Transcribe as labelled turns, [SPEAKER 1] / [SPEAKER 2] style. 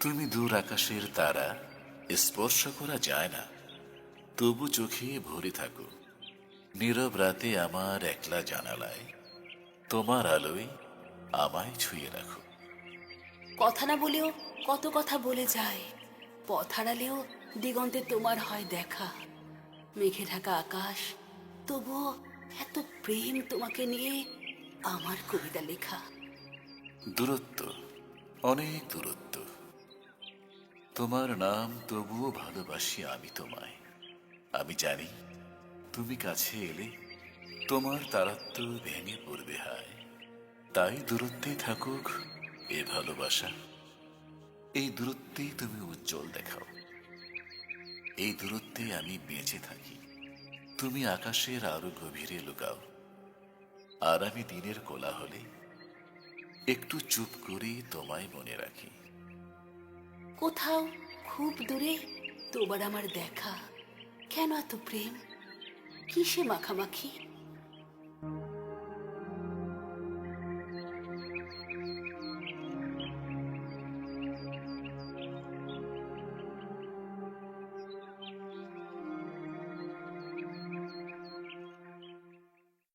[SPEAKER 1] তুমি দূর আকাশের তারা স্পর্শ করা যায় না। তবু চোখে ভরে থাকো। নীরব রাতে আমার একলা জানালায় তোমার আলোয় আমায় ছুঁয়ে রাখো।
[SPEAKER 2] কথা না বলেও কত কথা বলে যায় পথ হারালেও দিগন্তে তোমার হয় দেখা। মেঘে ঢাকা আকাশ তবুও এত প্রেম তোমাকে নিয়ে আমার কবিতা লেখা।
[SPEAKER 1] দূরত্ব অনেক দূরত্ব। তোমার নাম তবুও ভালোবাসি আমি তোমায়। আমি জানি তুমি কাছে এলে তোমার তারাত্ম ভেঙে পড়বে হায়। তাই দূরত্বে থাকুক এ ভালোবাসা। এই দূরত্বেই তুমি উজ্জ্বল দেখাও। এই দূরত্বে আমি বেঁচে থাকি। তুমি আকাশের আরও গভীরে লুকাও। আর আমি দিনের কোলাহলে একটু চুপ করে তোমায় মনে রাখি।
[SPEAKER 2] কোথাও খুব দূরে তোবার আমার দেখা। কেন এত প্রেম? কিসে মাখামাখি?